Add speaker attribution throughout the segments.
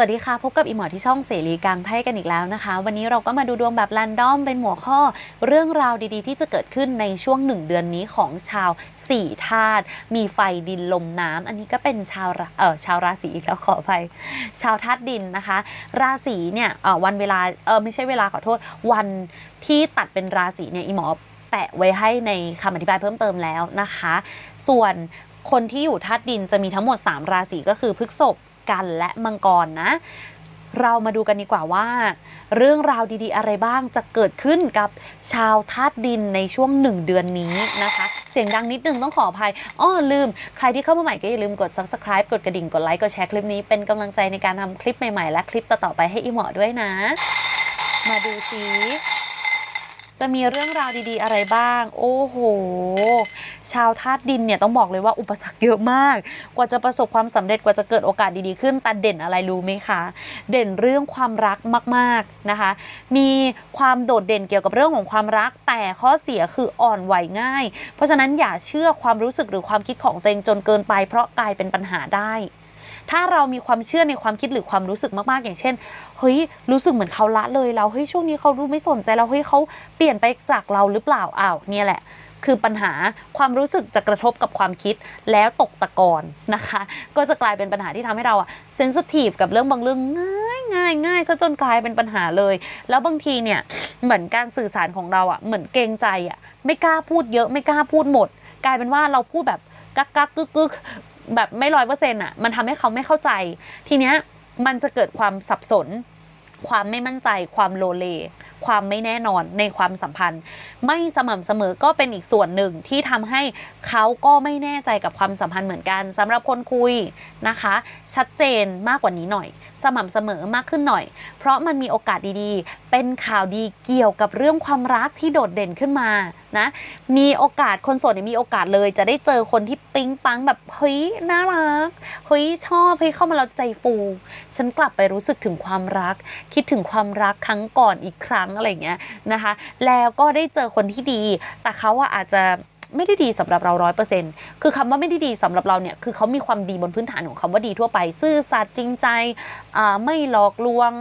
Speaker 1: สวัสดีค่ะ พบกับอีหมอที่ช่องเสรีกลางไพ่กันอีกแล้วนะคะ วันนี้เราก็มาดูดวงแบบแรนดอมเป็นหัวข้อเรื่องราวดีๆ ที่จะเกิดขึ้นในช่วงหนึ่งเดือนนี้ของชาวสี่ธาตุมีไฟดินลมน้ำอันนี้ก็เป็นชาวราเออชาวราศีอีกแล้วขออภัยชาวธาตุดินนะคะ ราศีเนี่ยเออวันเวลาเออไม่ใช่เวลาขอโทษ วันที่ตัดเป็นราศีเนี่ยอีหมอแปะไว้ให้ในคำอธิบายเพิ่มเติมแล้วนะคะ ส่วนคนที่อยู่ธาตุดินจะมีทั้งหมด 3 ราศีก็คือพฤษภ กันและมังกรนะ เรามาดูกันดีกว่าว่า เรื่องราวดีๆ อะไรบ้างจะเกิดขึ้นกับชาวธาตุดินในช่วง 1 เดือนนี้นะคะเสียงดังนิดนึงต้องขออภัย อ้อลืม ใครที่เข้ามาใหม่ก็อย่าลืมกด subscribe กดกระดิ่ง กดไลค์ กดแชร์คลิปนี้ เป็นกำลังใจในการทำคลิปใหม่ๆ และคลิปต่อๆไปให้อีหมอด้วยนะ มาดูซิ จะมีเรื่องราวดีๆอะไรบ้าง โอ้โห ชาวธาตุดินเนี่ยต้องบอกเลยว่าอุปสรรคเยอะมาก กว่าจะประสบความสำเร็จกว่าจะเกิดโอกาสดีๆขึ้นแต่เด่นอะไรรู้ไหมคะ เด่นเรื่องความรักมากๆนะคะ มีความโดดเด่นเกี่ยวกับเรื่องของความรัก แต่ข้อเสียคืออ่อนไหวง่าย เพราะฉะนั้นอย่าเชื่อความรู้สึกหรือความคิดของตัวเองจนเกินไป เพราะกลายเป็นปัญหาได้ ถ้าเรามีความเชื่อในความคิดหรือความรู้สึกมากๆ อย่างเช่น เฮ้ย รู้สึกเหมือนเขาละเลยเรา เฮ้ย ช่วงนี้เขาดูไม่สนใจเรา เฮ้ยเขาเปลี่ยนไปจากเราหรือเปล่า อ้าว เนี่ยแหละ คือปัญหาความรู้สึกจะกระทบกับความคิดแล้วตกตะกอนนะคะ ก็จะกลายเป็นปัญหาที่ทำให้เราอะเซนซิทีฟกับเรื่องบางเรื่องง่ายง่ายง่ายซะจนกลายเป็นปัญหาเลย แล้วบางทีเนี่ย เหมือนการสื่อสารของเราอะเหมือนเกรงใจอะไม่กล้าพูดเยอะ ไม่กล้าพูดหมด กลายเป็นว่าเราพูดแบบกักกักกึกกึก แบบไม่ร้อยเปอร์เซ็นต์อะมันทำให้เขาไม่เข้าใจ ทีเนี้ยมันจะเกิดความสับสน ความไม่มั่นใจ ความโลเล ความไม่แน่นอนในความสัมพันธ์ ไม่สม่ำเสมอก็เป็นอีกส่วนหนึ่งที่ทำให้เขาก็ไม่แน่ใจกับความสัมพันธ์เหมือนกันสำหรับคนคุยนะคะ ชัดเจนมากกว่านี้หน่อยสม่ำเสมอมากขึ้นหน่อย เพราะมันมีโอกาสดีๆ เป็นข่าวดีเกี่ยวกับเรื่องความรักที่โดดเด่นขึ้นมานะ มีโอกาสคนโสดเนี่ยมีโอกาสเลย จะได้เจอคนที่ปิ๊งปังแบบเฮ้ยน่ารักเฮ้ยชอบเฮ้ยเข้ามาแล้วใจฟู ฉันกลับไปรู้สึกถึงความรัก คิดถึงความรักครั้งก่อนอีกครั้งอะไรเงี้ยนะคะ แล้วก็ได้เจอคนที่ดี แต่เขาอะอาจจะ ไม่ได้ดีสำหรับเราร้อยเปอร์เซ็นต์คือคำว่าไม่ได้ดีสำหรับเราเนี่ยคือเขามีความดีบนพื้นฐานของคำว่าดีทั่วไป ซื่อสัตย์จริงใจไม่หลอกลวง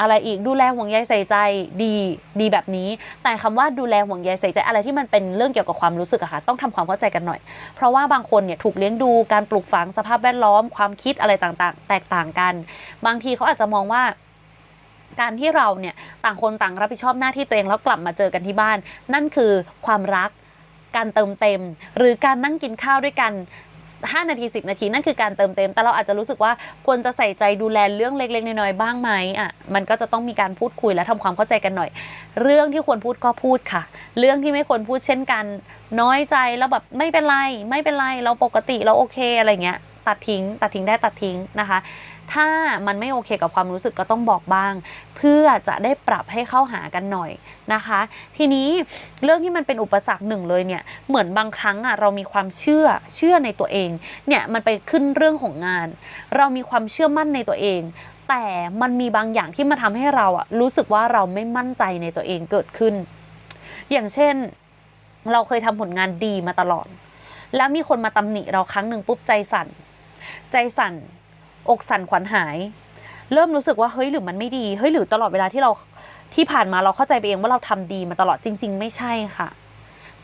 Speaker 1: อะไรอีกดูแลห่วงใยใส่ใจดีดีแบบนี้ แต่คำว่าดูแลห่วงใยใส่ใจอะไรที่มันเป็นเรื่องเกี่ยวกับความรู้สึกอะค่ะต้องทำความเข้าใจกันหน่อย เพราะว่าบางคนเนี่ยถูกเลี้ยงดูการปลูกฝังสภาพแวดล้อมความคิดอะไรต่างๆ แตกต่างกัน บางทีเขาอาจจะมองว่าการที่เราเนี่ยต่างคนต่างรับผิดชอบหน้าที่ตัวเองแล้วกลับมาเจอกันที่บ้าน นั่นคือความรัก การเติมเต็ม หรือการนั่งกินข้าวด้วยกัน5นาที 10 นาที นั่นคือการเติมเต็ม แต่เราอาจจะรู้สึกว่าควรจะใส่ใจดูแลเรื่องเล็กๆ น้อยๆ บ้างไหมอะมันก็จะต้องมีการพูดคุยและทำความเข้าใจกันหน่อย เรื่องที่ควรพูดก็พูดค่ะ เรื่องที่ไม่ควรพูดเช่นกัน น้อยใจแล้วแบบไม่เป็นไร ไม่เป็นไร เราปกติเราโอเคอะไรเงี้ย ตัดทิ้ง ตัดทิ้งได้ตัดทิ้งนะคะ ถ้ามันไม่โอเคกับความรู้สึกก็ต้องบอกบ้าง เพื่อจะได้ปรับให้เข้าหากันหน่อยนะคะ ทีนี้เรื่องที่มันเป็นอุปสรรคหนึ่งเลยเนี่ยเหมือนบางครั้งอะเรามีความเชื่อเชื่อในตัวเองเนี่ยมันไปขึ้นเรื่องของงาน เรามีความเชื่อมั่นในตัวเองแต่มันมีบางอย่างที่มาทำให้เราอะรู้สึกว่าเราไม่มั่นใจในตัวเองเกิดขึ้น อย่างเช่น เราเคยทำผลงานดีมาตลอด แล้วมีคนมาตำหนิเราครั้งหนึ่งปุ๊บใจสั่น ใจสั่น อกสั่นขวัญหาย เริ่มรู้สึกว่าเฮ้ยหรือมันไม่ดีเฮ้ยหรือตลอดเวลาที่เราที่ผ่านมาเราเข้าใจไปเองว่าเราทำดีมาตลอดจริง ๆ ไม่ใช่ค่ะ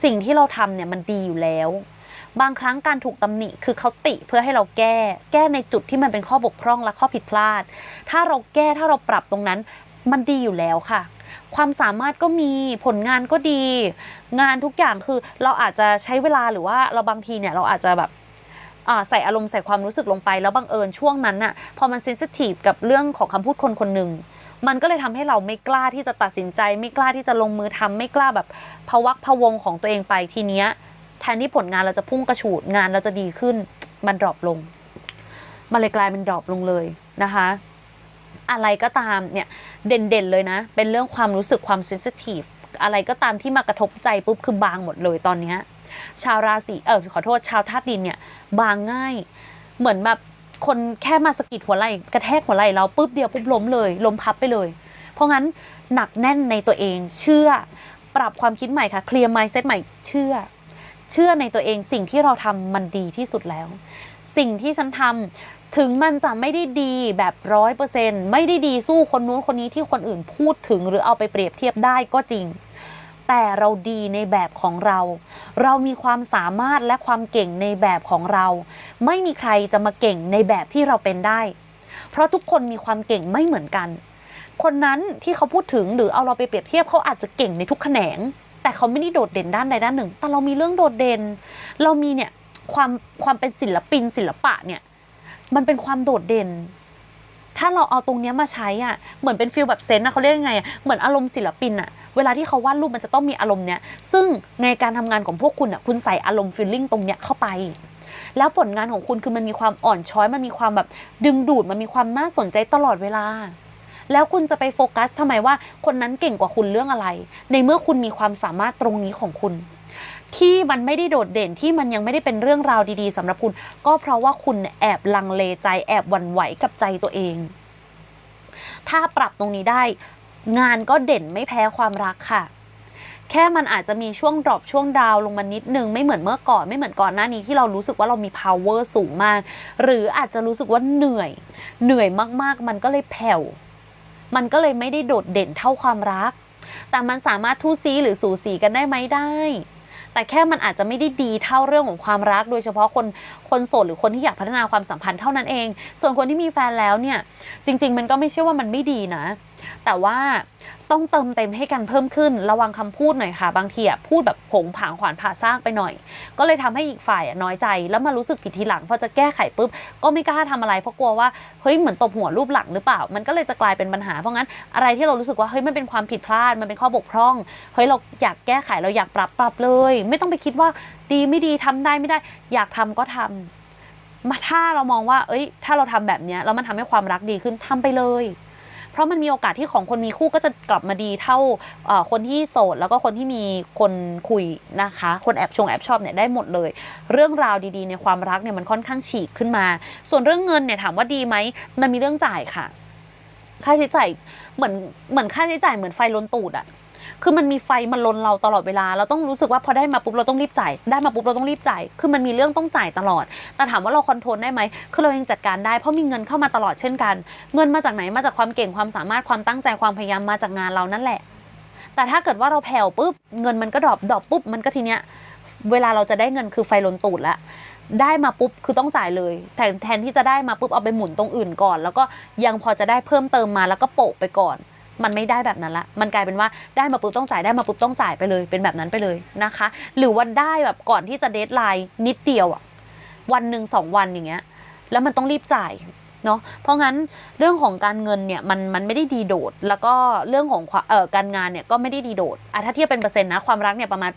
Speaker 1: สิ่งที่เราทำเนี่ยมันดีอยู่แล้ว บางครั้งการถูกตำหนิคือเขาติเพื่อให้เราแก้ แก้ในจุดที่มันเป็นข้อบกพร่องและข้อผิดพลาด ถ้าเราแก้ถ้าเราปรับตรงนั้นมันดีอยู่แล้วค่ะ ความสามารถก็มีผลงานก็ดี งานทุกอย่างคือเราอาจจะใช้เวลาหรือว่าเราบางทีเนี่ยเราอาจจะแบบ ใส่อารมณ์ใส่ความรู้สึกลงไป แล้วบังเอิญช่วงนั้นน่ะพอมันเซนซิทีฟกับเรื่องของคำพูดคนคนหนึ่งมันก็เลยทำให้เราไม่กล้าที่จะตัดสินใจ ไม่กล้าที่จะลงมือทำไม่กล้าแบบพวักพวงของตัวเองไปทีเนี้ยแทนที่ผลงานเราจะพุ่งกระฉูดงานเราจะดีขึ้น มันดรอปลง มันเลยกลายเป็นดรอปลงเลยนะคะ อะไรก็ตามเนี่ยเด่นๆเลยนะ เป็นเรื่องความรู้สึกความเซนซิทีฟอะไรก็ตามที่มากระทบใจปุ๊บคือบางหมดเลยตอนเนี้ย ชาวราศีเออขอโทษชาวธาตุดินเนี่ยบางง่าย เหมือนแบบคนแค่มาสกิดหัวไหล่กระแทกหัวไหล่เราปุ๊บเดียวปุ๊บล้มเลยล้มพับไปเลย เพราะงั้นหนักแน่นในตัวเองเชื่อปรับความคิดใหม่ค่ะเคลียร์ mindset ใหม่เชื่อ เชื่อในตัวเองสิ่งที่เราทำมันดีที่สุดแล้ว สิ่งที่ฉันทถึงมันจะไม่ได้ดีแบบร้อยเปอร์เซ็นต์ไม่ได้ดีสู้คนนู้นคนนี้ที่คนอื่นพูดถึงหรือเอาไปเปรียบเทียบได้ก็จริง แต่เราดีในแบบของเรา เรามีความสามารถและความเก่งในแบบของเรา ไม่มีใครจะมาเก่งในแบบที่เราเป็นได้ เพราะทุกคนมีความเก่งไม่เหมือนกัน คนนั้นที่เขาพูดถึงหรือเอาเราไปเปรียบเทียบเขาอาจจะเก่งในทุกแขนง แต่เขาไม่ได้โดดเด่นด้านใดด้านหนึ่ง แต่เรามีเรื่องโดดเด่น เรามีเนี่ยความความเป็นศิลปินศิลปะเนี่ยมันเป็นความโดดเด่น ถ้าเราเอาตรงเนี้ยมาใช้อะ เหมือนเป็นฟิลแบบเซนต์นะเขาเรียกยังไงอะเหมือนอารมณ์ศิลปินอะ เวลาที่เขาวาดรูปมันจะต้องมีอารมณ์เนี้ยซึ่งในการทำงานของพวกคุณอะคุณใส่อารมณ์ฟีลลิ่งตรงเนี้ยเข้าไป แล้วผลงานของคุณคือมันมีความอ่อนช้อยมันมีความแบบดึงดูดมันมีความน่าสนใจตลอดเวลา แล้วคุณจะไปโฟกัสทำไมว่าคนนั้นเก่งกว่าคุณเรื่องอะไร ในเมื่อคุณมีความสามารถตรงนี้ของคุณที่มันไม่ได้โดดเด่นที่มันยังไม่ได้เป็นเรื่องราวดีๆสำหรับคุณ ก็เพราะว่าคุณแอบลังเลใจแอบหวั่นไหวกับใจตัวเอง ถ้าปรับตรงนี้ได้ งานก็เด่นไม่แพ้ความรักค่ะ แค่มันอาจจะมีช่วงดรอปช่วงดาวลงมานิดนึง ไม่เหมือนเมื่อก่อนไม่เหมือนก่อนหน้านี้ที่เรารู้สึกว่าเรามี power สูงมาก หรืออาจจะรู้สึกว่าเหนื่อย เหนื่อยมากๆ มันก็เลยแผ่วมันก็เลยไม่ได้โดดเด่นเท่าความรัก แต่มันสามารถทู่ซีหรือสูสีกันได้ไหมได้ แต่แค่มันอาจจะไม่ได้ดีเท่าเรื่องของความรัก โดยเฉพาะคนคนโสดหรือคนที่อยากพัฒนาความสัมพันธ์เท่านั้นเอง ส่วนคนที่มีแฟนแล้วเนี่ย จริง ๆ มันก็ไม่ใช่ว่ามันไม่ดีนะ แต่ว่าต้องเติมเต็มให้กันเพิ่มขึ้นระวังคำพูดหน่อยค่ะ บางทีอะพูดแบบผงผางขวานผ่าซากไปหน่อย ก็เลยทำให้อีกฝ่ายอะน้อยใจ แล้วมารู้สึกผิดทีหลังพอจะแก้ไขปุ๊บก็ไม่กล้าทำอะไรเพราะกลัวว่าเฮ้ยเหมือนตบหัวรูปหลังหรือเปล่า มันก็เลยจะกลายเป็นปัญหาเพราะงั้นอะไรที่เรารู้สึกว่าเฮ้ยมันเป็นความผิดพลาดมันเป็นข้อบกพร่องเฮ้ยเราอยากแก้ไขเราอยากปรับปรับเลย ไม่ต้องไปคิดว่าดีไม่ดีทำได้ไม่ได้ อยากทำก็ทำมาถ้าเรามองว่า เอ้ย ถ้าเราทำแบบนี้แล้วมันทำให้ความรักดีขึ้นทำไปเลย เพราะมันมีโอกาสที่ของคนมีคู่ก็จะกลับมาดีเท่าคนที่โสดแล้วก็คนที่มีคนคุยนะคะ คนแอบชงแอบชอบเนี่ยได้หมดเลย เรื่องราวดีๆ ในความรักเนี่ยมันค่อนข้างฉีกขึ้นมา ส่วนเรื่องเงินเนี่ยถามว่าดีไหมมันมีเรื่องจ่ายค่ะ ค่าใช้จ่ายเหมือนเหมือนค่าใช้จ่ายเหมือนไฟล้นตูดอะ คือมันมีไฟมันลนเราตลอดเวลา เราต้องรู้สึกว่าพอได้มาปุ๊บเราต้องรีบจ่าย ได้มาปุ๊บเราต้องรีบจ่าย คือมันมีเรื่องต้องจ่ายตลอด แต่ถามว่าเราคอนโทรลได้ไหม คือเรายังจัดการได้เพราะมีเงินเข้ามาตลอดเช่นกัน เงินมาจากไหน มาจากความเก่งความสามารถความตั้งใจความพยายามมาจากงานเรานั่นแหละ แต่ถ้าเกิดว่าเราแผ่วปุ๊บเงินมันก็ดรอปดรอปปุ๊บมันก็ทีเนี้ยเวลาเราจะได้เงินคือไฟลนตูดล้วได้มาปุ๊บคือต้องจ่ายเลยแต่แทนที่จะได้มาปุ๊บเอาไปหมุนตรงอื่นก่อน แล้วก็ยังพอจะได้เพิ่มเติมมาแล้วก็โปะไปก่อน มันไม่ได้แบบนั้นละ มันกลายเป็นว่าได้มาปุ๊บต้องจ่ายได้มาปุ๊บต้องจ่ายไปเลย เป็นแบบนั้นไปเลยนะคะ หรือวันได้แบบก่อนที่จะเดทไลน์นิดเดียวอะวันหนึ่งสองวันอย่างเงี้ย แล้วมันต้องรีบจ่ายเนาะเพราะงั้นเรื่องของการเงินเนี่ยมันมันไม่ได้ดีโดด แล้วก็เรื่องของความเอ่อการงานเนี่ยก็ไม่ได้ดีโดดอะถ้าเทียบเป็นเปอร์เซ็นต์นะความรักเนี่ยประมาณ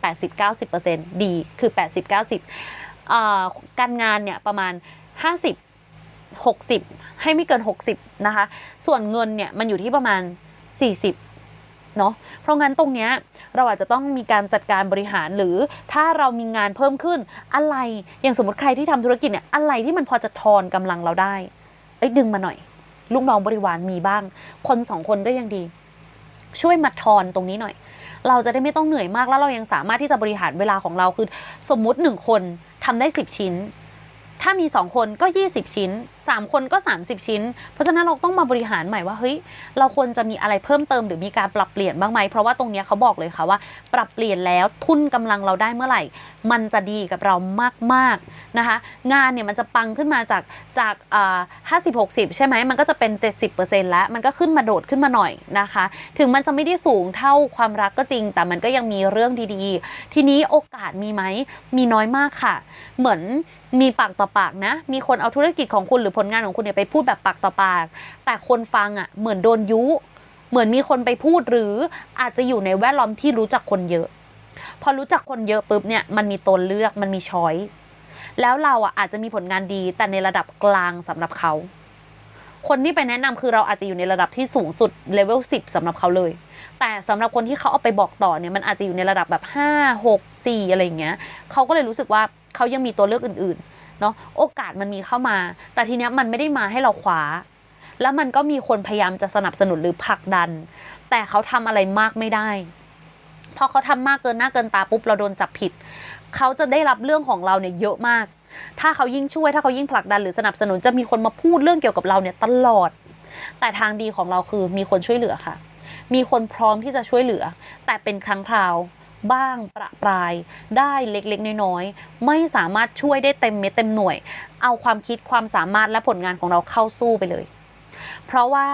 Speaker 1: 80-90%ดีคือ 80-90อ่าการงานเนี่ยประมาณ 50 60 ให้ไม่เกิน 60นะคะส่วนเงินเนี่ยมันอยู่ที่ประมาณ 40เนาะเพราะงั้นตรงเนี้ยเราอาจจะต้องมีการจัดการบริหารหรือถ้าเรามีงานเพิ่มขึ้นอะไรอย่างสมมติใครที่ทำธุรกิจเนี่ยอะไรที่มันพอจะทอนกำลังเราได้เอ้ยดึงมาหน่อย ลูกน้องบริวารมีบ้าง คนสองคนก็ยังดี ช่วยมาทอนตรงนี้หน่อย เราจะได้ไม่ต้องเหนื่อยมากแล้วเรายังสามารถที่จะบริหารเวลาของเราคือ สมมุติหนึ่งคนทำได้ 10 ชิ้น ถ้ามี 2 คนก็ 20 ชิ้น 3 คนก็ 30 ชิ้น เพราะฉะนั้นเราต้องมาบริหารใหม่ว่าเฮ้ยเราควรจะมีอะไรเพิ่มเติมหรือมีการปรับเปลี่ยนบ้างไหมเพราะว่าตรงนี้เขาบอกเลยค่ะว่า ปรับเปลี่ยนแล้วทุนกำลังเราได้เมื่อไหร่ มันจะดีกับเรามากๆนะคะ งานเนี่ยมันจะปังขึ้นมาจากจากห้าสิบหกสิบใช่ไหมมันก็จะเป็น 70%แล้วมันก็ขึ้นมาโดดขึ้นมาหน่อยนะคะ ถึงมันจะไม่ได้สูงเท่าความรักก็จริง แต่มันก็ยังมีเรื่องดีๆ ทีนี้โอกาสมีไหมมีน้อยมากค่ะ เหมือน มีปากต่อปากนะ มีคนเอาธุรกิจของคุณหรือผลงานของคุณเนี่ยไปพูดแบบปากต่อปาก แต่คนฟังอะเหมือนโดนยุ เหมือนมีคนไปพูดหรืออาจจะอยู่ในแวดล้อมที่รู้จักคนเยอะ พอรู้จักคนเยอะปุ๊บเนี่ยมันมีตัวเลือกมันมีช้อยส์แล้วเราอะอาจจะมีผลงานดีแต่ในระดับกลางสำหรับเขา คนที่ไปแนะนำคือเราอาจจะอยู่ในระดับที่สูงสุดเลเวล10สำหรับเขาเลย แต่สำหรับคนที่เขาเอาไปบอกต่อเนี่ยมันอาจจะอยู่ในระดับแบบ5 6 4อะไรอย่างเงี้ยเขาก็เลยรู้สึกว่า เขายังมีตัวเลือกอื่นๆเนาะโอกาสมันมีเข้ามา แต่ทีเนี้ยมันไม่ได้มาให้เราคว้า แล้วมันก็มีคนพยายามจะสนับสนุนหรือผลักดัน แต่เขาทำอะไรมากไม่ได้พอเขาทำมากเกินหน้าเกินตาปุ๊บเราโดนจับผิด เขาจะได้รับเรื่องของเราเนี่ยเยอะมาก ถ้าเขายิ่งช่วยถ้าเขายิ่งผลักดันหรือสนับสนุนจะมีคนมาพูดเรื่องเกี่ยวกับเราเนี่ยตลอด แต่ทางดีของเราคือมีคนช่วยเหลือค่ะ มีคนพร้อมที่จะช่วยเหลือ แต่เป็นครั้งคราว บ้างประปรายได้เล็กๆ น้อยๆ ไม่สามารถช่วยได้เต็มเม็ดเต็มหน่วย เอาความคิดความสามารถและผลงานของเราเข้าสู้ไปเลย เพราะว่า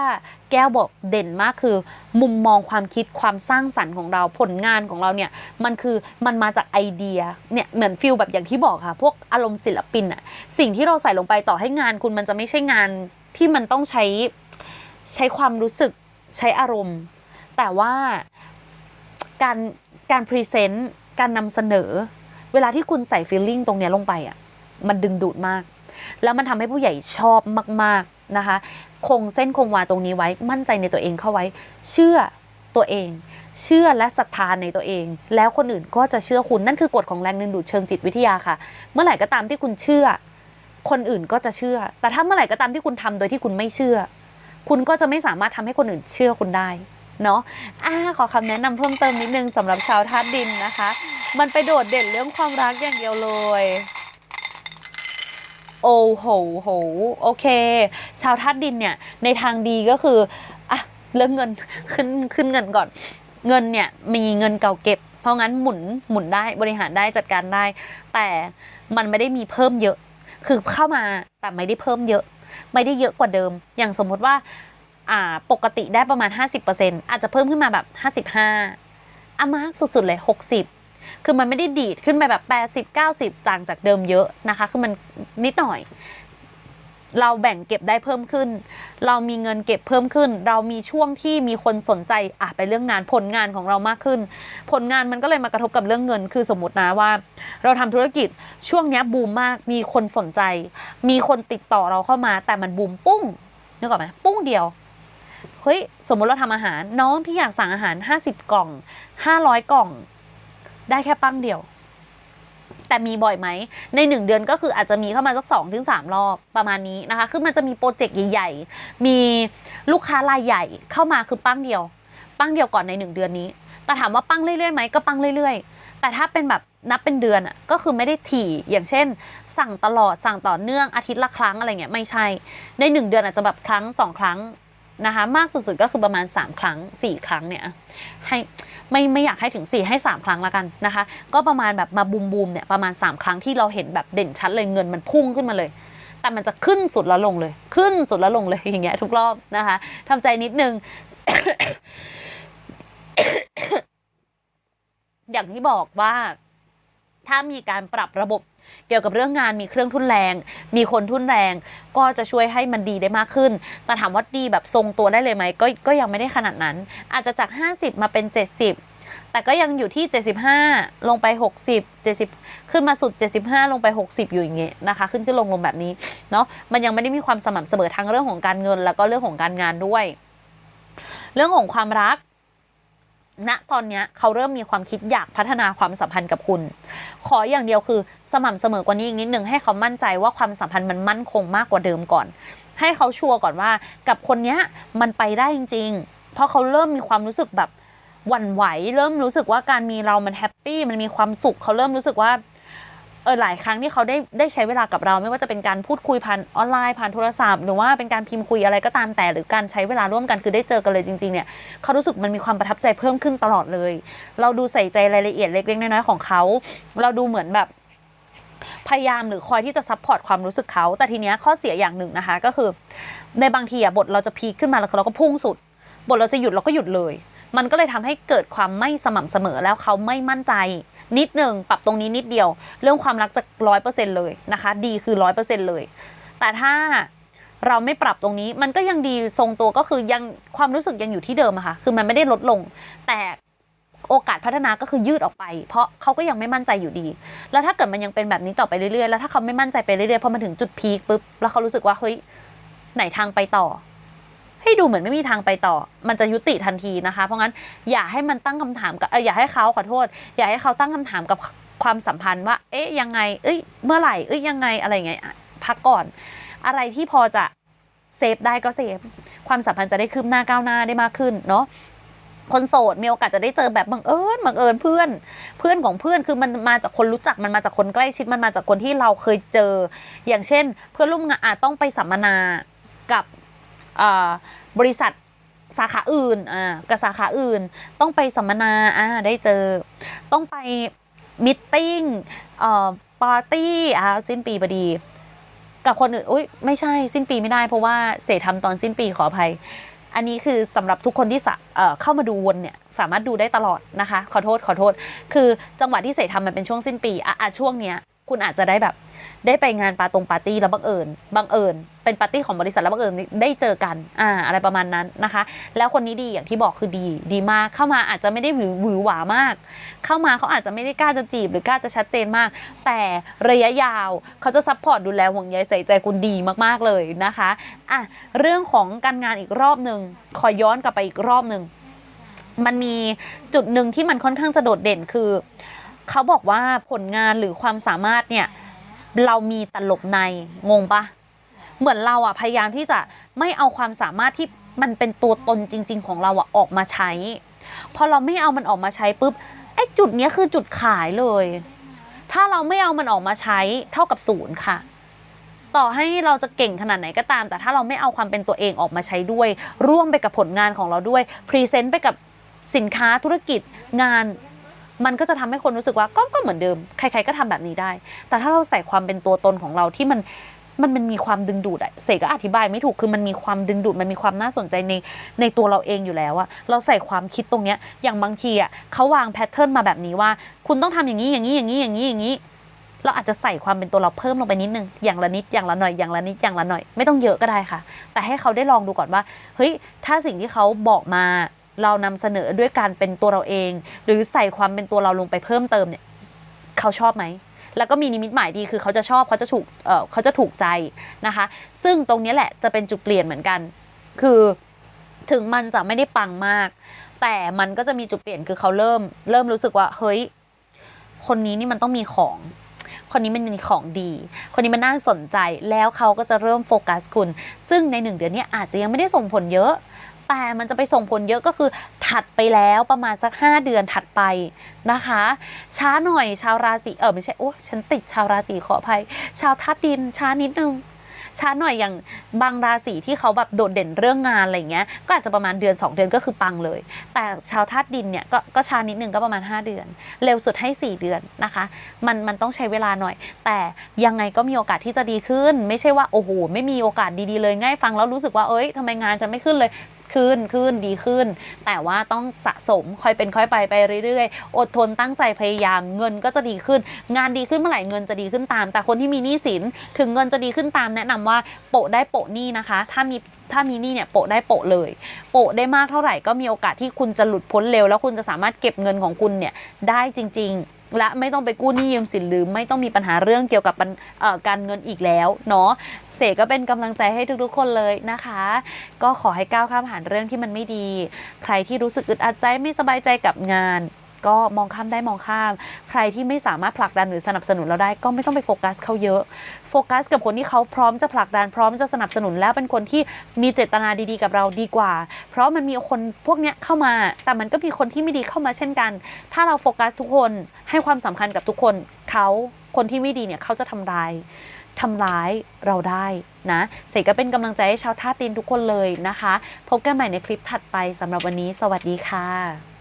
Speaker 1: แก้วบอกเด่นมากคือ มุมมองความคิดความสร้างสรรค์ของเราผลงานของเราเนี่ยมันคือมันมาจากไอเดียเนี่ยเหมือนฟิลแบบอย่างที่บอกค่ะ พวกอารมณ์ศิลปินอะสิ่งที่เราใส่ลงไปต่อให้งานคุณมันจะไม่ใช่งานที่มันต้องใช้ใช้ความรู้สึกใช้อารมณ์ แต่ว่าการ การพรีเซนต์การนำเสนอ เวลาที่คุณใส่ฟีลลิ่งตรงเนี้ยลงไปอะมันดึงดูดมาก แล้วมันทำให้ผู้ใหญ่ชอบมาก ๆนะคะ คงเส้นคงวาตรงนี้ไว้ มั่นใจในตัวเองเข้าไว้ เชื่อตัวเอง เชื่อและศรัทธาในตัวเอง แล้วคนอื่นก็จะเชื่อคุณนั่นคือกฎของแรงดึงดูดเชิงจิตวิทยาค่ะ เมื่อไหร่ก็ตามที่คุณเชื่อ คนอื่นก็จะเชื่อ แต่ถ้าเมื่อไหร่ก็ตามที่คุณทำโดยที่คุณไม่เชื่อ คุณก็จะไม่สามารถทำให้คนอื่นเชื่อคุณได้ เนาะอ่าขอคำแนะนำเพิ่มเติมนิดนึงสำหรับชาวธาตุดินนะคะ มันไปโดดเด่นเรื่องความรักอย่างเดียวเลยโอ้โหโหโอเค ชาวธาตุดินเนี่ยในทางดีก็คืออะเรื่องเงินขึ้นขึ้นเงินก่อน เงินเนี่ยมีเงินเก่าเก็บ เพราะงั้นหมุนหมุนได้บริหารได้จัดการได้ แต่มันไม่ได้มีเพิ่มเยอะ คือเข้ามาแต่ไม่ได้เพิ่มเยอะ ไม่ได้เยอะกว่าเดิม อย่างสมมติว่าอ่า ปกติได้ประมาณ 50%อาจจะเพิ่มขึ้นมาแบบ 55อะมากสุดๆเลย 60 คือมันไม่ได้ดีดขึ้นไปแบบ 80 90 ต่างจากเดิมเยอะนะคะ คือมันนิดหน่อย เราแบ่งเก็บได้เพิ่มขึ้น เรามีเงินเก็บเพิ่มขึ้น เรามีช่วงที่มีคนสนใจอะไปเรื่องงานผลงานของเรามากขึ้น ผลงานมันก็เลยมากระทบกับเรื่องเงิน คือสมมตินะว่า เราทำธุรกิจช่วงนี้บูมมาก มีคนสนใจ มีคนติดต่อเราเข้ามา แต่มันบูมปุ้งนึกออกไหมปุ้งเดียว ฮ้ยสมมุติเราทำอาหาร น้องพี่อยากสั่งอาหาร 50 กล่อง 500 กล่อง ได้แค่ปั้งเดียว แต่มีบ่อยไหม ในหนึ่งเดือนก็คืออาจจะมีเข้ามาสักสองถึงสามรอบประมาณนี้นะคะ คือมันจะมีโปรเจกต์ใหญ่ๆ มีลูกค้ารายใหญ่เข้ามาคือปั้งเดียว ปั้งเดียวก่อนในหนึ่งเดือนนี้ แต่ถามว่าปั้งเรื่อยๆไหมก็ปั้งเรื่อยๆ แต่ถ้าเป็นแบบนับเป็นเดือนอะก็คือไม่ได้ถี่อย่างเช่น สั่งตลอดสั่งต่อเนื่องอาทิตย์ละครั้งอะไรเงี้ยไม่ใช่ ในหนึ่งเดือนอาจจะแบบครั้งสองครั้ง นะคะมากสุดๆก็คือประมาณ 3 ครั้ง 4 ครั้งเนี่ยให้ไม่ไม่อยากให้ถึง 4 ให้ 3 ครั้งละกันนะคะ ก็ประมาณแบบมาบูมบูมเนี่ยประมาณ 3 ครั้งที่เราเห็นแบบเด่นชัดเลยเงินมันพุ่งขึ้นมาเลย แต่มันจะขึ้นสุดแล้วลงเลย ขึ้นสุดแล้วลงเลยอย่างเงี้ยทุกรอบนะคะทำใจนิดนึงอย่างที่บอกว่าถ้ามีการปรับระบบ เกี่ยวกับเรื่องงานมีเครื่องทุนแรง มีคนทุนแรง ก็จะช่วยให้มันดีได้มากขึ้น แต่ถามว่าดีแบบทรงตัวได้เลยไหมก็ก็ยังไม่ได้ขนาดนั้น อาจจะจาก 50 มาเป็น 70 แต่ก็ยังอยู่ที่ 75 ลงไป 60 70 ขึ้นมาสุด 75 ลงไป 60 อยู่อย่างเงี้ยนะคะ ขึ้นขึ้นลงลงแบบนี้เนาะมันยังไม่ได้มีความสม่ำเสมอทั้งเรื่องของการเงิน แล้วก็เรื่องของการงานด้วย เรื่องของความรัก ณตอนนี้เขาเริ่มมีความคิดอยากพัฒนาความสัมพันธ์กับคุณ ขออย่างเดียวคือสม่ำเสมอกว่านี้อีกนิดหนึ่งให้เขามั่นใจว่าความสัมพันธ์มันมั่นคงมากกว่าเดิมก่อน ให้เขาชัวร์ก่อนว่ากับคนนี้มันไปได้จริง ๆ เพราะเขาเริ่มมีความรู้สึกแบบหวั่นไหว เริ่มรู้สึกว่าการมีเรามันแฮปปี้มันมีความสุขเขาเริ่มรู้สึกว่า ออหลายครั้งที่เขาได้ได้ใช้เวลากับเรา ไม่ว่าจะเป็นการพูดคุยผ่านออนไลน์ผ่านโทรศัพท์ หรือว่าเป็นการพิมพ์คุยอะไรก็ตามแต่ หรือการใช้เวลาร่วมกันคือได้เจอกันเลยจริงๆเนี่ยเขารู้สึกมันมีความประทับใจเพิ่มขึ้นตลอดเลย เราดูใส่ใจรายละเอียดเล็กๆน้อยๆของเขา เราดูเหมือนแบบพยายามหรือคอยที่จะซัพพอร์ตความรู้สึกเขา แต่ทีเนี้ยข้อเสียอย่างหนึ่งนะคะ ก็คือ ในบางทีอะบทเราจะพีคขึ้นมาแล้วเราก็พุ่งสุด บทเราจะหยุดเราก็หยุดเลย มันก็เลยทำให้เกิดความไม่สม่ำเสมอแล้วเขาไม่มั่นใจ นิดหนึ่งปรับตรงนี้นิดเดียว เรื่องความรักจะร้อยเปอร์เซ็นเลยนะคะ ดีคือร้อยเปอร์เซ็นเลย แต่ถ้าเราไม่ปรับตรงนี้มันก็ยังดีทรงตัวก็คือยังความรู้สึกยังอยู่ที่เดิมอะค่ะคือมันไม่ได้ลดลง แต่โอกาสพัฒนาก็คือยืดออกไป เพราะเขาก็ยังไม่มั่นใจอยู่ดี แล้วถ้าเกิดมันยังเป็นแบบนี้ต่อไปเรื่อยๆแล้วถ้าเขาไม่มั่นใจไปเรื่อยๆพอมาถึงจุดพีคปุ๊บแล้วเขารู้สึกว่าเฮ้ยไหนทางไปต่อ ให้ดูเหมือนไม่มีทางไปต่อ มันจะยุติทันทีนะคะ เพราะงั้นอย่าให้มันตั้งคำถามกับเอออย่าให้เขาขอโทษ อย่าให้เขาตั้งคำถามกับความสัมพันธ์ว่า เอ๊ะยังไง เอ้ยเมื่อไหร่เอ้ยยังไงอะไรอย่างเงี้ยพักก่อน อะไรที่พอจะเซฟได้ก็เซฟความสัมพันธ์จะได้คืบหน้าก้าวหน้าได้มากขึ้นเนาะคนโสดมีโอกาสจะได้เจอแบบบังเอิญบังเอิญเพื่อน เพื่อนของเพื่อนคือมันมาจากคนรู้จักมันมาจากคนใกล้ชิดมันมาจากคนที่เราเคยเจอ อย่างเช่น เพื่อนร่วมงานอาจต้องไปสัมมนากับ บริษัทสาขาอื่นอ่ากับสาขาอื่น ต้องไปสัมมนาอ่าได้เจอ ต้องไปมิทติ้งเอ่อปาร์ตี้อ่าสิ้นปีพอดี กับคนอื่นอุ้ยไม่ใช่สิ้นปีไม่ได้ เพราะว่าเสทำตอนสิ้นปีขออภัย อันนี้คือสำหรับทุกคนที่เข้ามาดูวนเนี่ยสามารถดูได้ตลอดนะคะ ขอโทษขอโทษ คือจังหวะที่เสทำมันเป็นช่วงสิ้นปีอะอะช่วงเนี้ย คุณอาจจะได้แบบ ได้ไปงานปาตรงปาร์ตี้แล้วบังเอิญบังเอิญเป็นปาร์ตี้ของบริษัทแล้วบังเอิญได้เจอกันอ่าอะไรประมาณนั้นนะคะ แล้วคนนี้ดีอย่างที่บอกคือดีดีมากเข้ามาอาจจะไม่ได้หวือหวือหวามาก เข้ามาเขาอาจจะไม่ได้กล้าจะจีบหรือกล้าจะชัดเจนมาก แต่ระยะยาวเขาจะซัพพอร์ตดูแลห่วงใยใส่ใจคุณดีมากๆเลยนะคะอะเรื่องของการงานอีกรอบหนึ่งขอย้อนกลับไปอีกรอบหนึ่งมันมีจุดหนึ่งที่มันค่อนข้างจะโดดเด่นคือ เขาบอกว่าผลงานหรือความสามารถเนี่ยเรามีตลบในงงปะเหมือนเราอะพยายามที่จะไม่เอาความสามารถที่มันเป็นตัวตนจริง ๆ ของเราอะออกมาใช้ พอเราไม่เอามันออกมาใช้ปุ๊บไอ้จุดเนี้ยคือจุดขายเลย ถ้าเราไม่เอามันออกมาใช้เท่ากับศูนย์ค่ะ ต่อให้เราจะเก่งขนาดไหนก็ตาม แต่ถ้าเราไม่เอาความเป็นตัวเองออกมาใช้ด้วย ร่วมไปกับผลงานของเราด้วยพรีเซนต์ไปกับสินค้าธุรกิจงาน มันก็จะทำให้คนรู้สึกว่าก็ก็เหมือนเดิม ใคร ๆก็ทำแบบนี้ได้ แต่ถ้าเราใส่ความเป็นตัวตนของเราที่มันมันมันมีความดึงดูดอะเสกก็อธิบายไม่ถูกคือมันมีความดึงดูดมันมีความน่าสนใจในในตัวเราเองอยู่แล้วอะเราใส่ความคิดตรงเนี้ยอย่างบางทีอะเขาวางแพทเทิร์นมาแบบนี้ว่า คุณต้องทำอย่างนี้อย่างนี้อย่างนี้อย่างนี้อย่างนี้ เราอาจจะใส่ความเป็นตัวเราเพิ่มลงไปนิดนึงอย่างละนิดอย่างละหน่อยอย่างละนิดอย่างละหน่อย ไม่ต้องเยอะก็ได้ค่ะ แต่ให้เขาได้ลองดูก่อนว่าเฮ้ยถ้าสิ่งที่เขาบอกมา เรานำเสนอด้วยการเป็นตัวเราเอง หรือใส่ความเป็นตัวเราลงไปเพิ่มเติมเนี่ยเขาชอบไหมแล้วก็มีนิมิตหมายดีคือเขาจะชอบเขาจะถูกเเขาจะถูกใจนะคะ ซึ่งตรงนี้แหละจะเป็นจุดเปลี่ยนเหมือนกัน คือถึงมันจะไม่ได้ปังมาก แต่มันก็จะมีจุดเปลี่ยนคือเขาเริ่ม เริ่มรู้สึกว่า เฮ้ย คนนี้นี่มันต้องมีของ คนนี้มันมีของดี คนนี้มันน่าสนใจแล้วเขาก็จะเริ่มโฟกัสคุณ ซึ่งในหนึ่งเดือนนี้อาจจะยังไม่ได้ส่งผลเยอะ แต่มันจะไปส่งผลเยอะก็คือถัดไปแล้วประมาณสัก 5 เดือนถัดไปนะคะ ช้าหน่อยชาวราศีเออไม่ใช่โอ้ฉันติดชาวราศีขออภัย ชาวธาตุดินช้านิดนึงช้าหน่อยอย่างบางราศีที่เขาแบบโดดเด่นเรื่องงานอะไรเงี้ยก็อาจจะประมาณเดือน 2 เดือนก็คือปังเลย แต่ชาวธาตุดินเนี่ยก็ก็ช้านิดนึงก็ประมาณ 5 เดือน เร็วสุดให้ 4 เดือนนะคะ มันมันต้องใช้เวลาหน่อย แต่ยังไงก็มีโอกาสที่จะดีขึ้น ไม่ใช่ว่าโอ้โหไม่มีโอกาสดีๆเลยง่ายฟังแล้วรู้สึกว่าเอ้ยทำไมงานจะไม่ขึ้นเลย ขึ้นขึ้นดีขึ้น แต่ว่าต้องสะสมค่อยเป็นค่อยไปไปเรื่อยๆ อดทนตั้งใจพยายามเงินก็จะดีขึ้น งานดีขึ้นเมื่อไหร่เงินจะดีขึ้นตาม แต่คนที่มีหนี้สินถึงเงินจะดีขึ้นตามแนะนำว่าโปะได้โปะหนี้นะคะ ถ้ามีถ้ามีหนี้เนี่ยโปะได้โปะเลย โปะได้มากเท่าไหร่ก็มีโอกาสที่คุณจะหลุดพ้นเร็ว แล้วคุณจะสามารถเก็บเงินของคุณเนี่ยได้จริง ๆ และไม่ต้องไปกู้หนี้ยืมสินหรือไม่ต้องมีปัญหาเรื่องเกี่ยวกับการเงินอีกแล้วเนาะเสกก็เป็นกำลังใจให้ทุกๆ คนเลยนะคะ ก็ขอให้ก้าวข้ามผ่านเรื่องที่มันไม่ดี ใครที่รู้สึกอึดอัดใจไม่สบายใจกับงาน ก็มองข้ามได้มองข้าม ใครที่ไม่สามารถผลักดันหรือสนับสนุนเราได้ก็ไม่ต้องไปโฟกัสเขาเยอะโฟกัส กับคนที่เขาพร้อมจะผลักดันพร้อมจะสนับสนุนแล้วเป็นคนที่มีเจตนาดีๆ กับเราดีกว่า เพราะมันมีคนพวกเนี้ยเข้ามา แต่มันก็มีคนที่ไม่ดีเข้ามาเช่นกัน ถ้าเราโฟกัสทุกคนให้ความสำคัญกับทุกคนเขาคนที่ไม่ดีเนี่ยเขาจะทำลายทำร้ายเราได้นะเสกก็เป็นกำลังใจให้ชาวท่าตีนทุกคนเลยนะคะ พบกันใหม่ในคลิปถัดไปสำหรับวันนี้ สวัสดีค่ะ